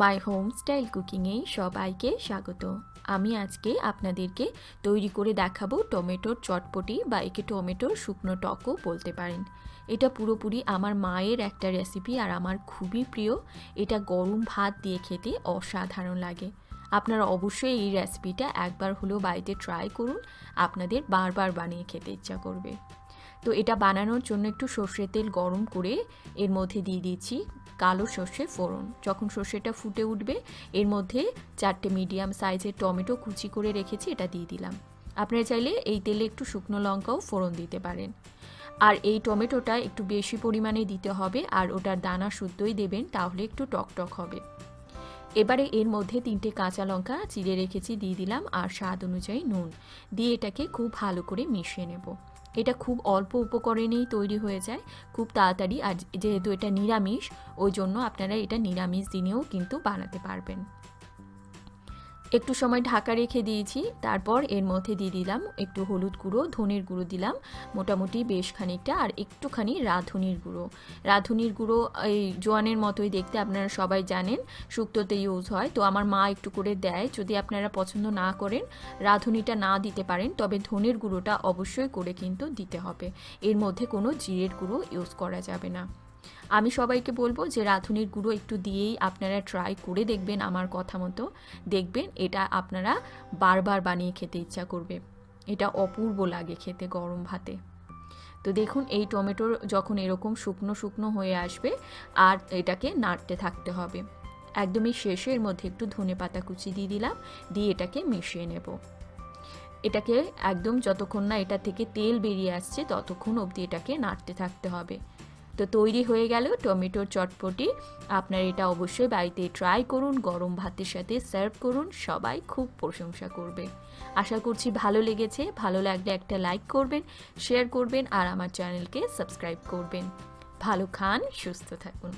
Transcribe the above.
My home style কুকিংয়ে সবাইকে স্বাগত। আমি আজকে আপনাদেরকে তৈরি করে দেখাবো টমেটোর চটপটি বা একে টমেটোর শুকনো টকও বলতে পারেন। এটা পুরোপুরি আমার মায়ের একটা রেসিপি আর আমার খুবই প্রিয়। এটা গরম ভাত দিয়ে খেতে অসাধারণ লাগে। আপনারা অবশ্যই এই রেসিপিটা একবার হলেও বাড়িতে ট্রাই করুন। আপনাদের বারবার বানিয়ে খেতে ইচ্ছা করবে। তো এটা বানানোর জন্য একটু সর্ষের তেল গরম করে এর মধ্যে দিয়ে দিচ্ছি কালো সর্ষে ফোড়ন। যখন সর্ষেটা ফুটে উঠবে, এর মধ্যে চারটে মিডিয়াম সাইজের টমেটো কুচি করে রেখেছি, এটা দিয়ে দিলাম। আপনারা চাইলে এই তেলে একটু শুকনো লঙ্কাও ফোড়ন দিতে পারেন। আর এই টমেটোটা একটু বেশি পরিমাণে দিতে হবে, আর ওটার দানা শুদ্ধই দেবেন, তাহলে একটু টকটক হবে। এবারে এর মধ্যে তিনটে কাঁচা লঙ্কা চিড়ে রেখেছি, দিয়ে দিলাম, আর স্বাদ অনুযায়ী নুন। দিয়ে এটাকে খুব ভালো করে মিশিয়ে নেব। এটা খুব অল্প উপকরণেই তৈরি হয়ে যায়। খুব তাড়াতাড়ি আর যেহেতু এটা নিরামিষ, ওই জন্য আপনারা এটা নিরামিষ দিনেও কিন্তু বানাতে পারবেন। একটু সময় ঢাকা রেখে দিয়েছি, তারপর এর মধ্যে দিয়ে দিলাম একটু হলুদ গুঁড়ো, ধনের গুঁড়ো দিলাম, মোটামুটি বেশ খানিকটা, আর একটুখানি রাঁধুনির গুঁড়ো। রাঁধুনির গুঁড়ো এই জোয়ানের মতোই দেখতে, আপনারা সবাই জানেন, শুক্তোতে ইউজ হয়, তো আমার মা একটু করে দেয়, যদি আপনারা পছন্দ না করেন, রাঁধুনিটা না দিতে পারেন, তবে ধনের গুঁড়োটা অবশ্যই করে কিন্তু দিতে হবে। এর মধ্যে কোনো জিরের গুঁড়ো ইউজ করা যাবে না। আমি সবাইকে বলব যে রাঁধুনির গুঁড়ো একটু দিয়েই আপনারা ট্রাই করে দেখবেন আমার কথা মতো। দেখবেন এটা আপনারা বারবার বানিয়ে খেতে ইচ্ছা করবে। এটা অপূর্ব লাগে খেতে গরম ভাতে। তো দেখুন, এই টমেটোর যখন এরকম শুকনো শুকনো হয়ে আসবে, আর এটাকে নাড়তে থাকতে হবে। একদমই শেষের মধ্যে একটু ধনে পাতা কুচি দিয়ে দিলাম, দিয়ে এটাকে মিশিয়ে নেব। এটাকে একদম যতক্ষণ না এটা থেকে তেল বেরিয়ে আসছে, ততক্ষণ অবধি এটাকে নাড়তে থাকতে হবে। তো তৈরি হয়ে গেল টমেটোর চটপটি। আপনার এটা অবশ্যই বাড়িতে ট্রাই করুন, গরম ভাতের সাথে সার্ভ করুন, সবাই খুব প্রশংসা করবে। আশা করছি ভালো লেগেছে, ভালো লাগলে একটা লাইক করবেন শেয়ার করবেন আর আমার চ্যানেলকে সাবস্ক্রাইব করবেন। ভালো খান, সুস্থ থাকুন।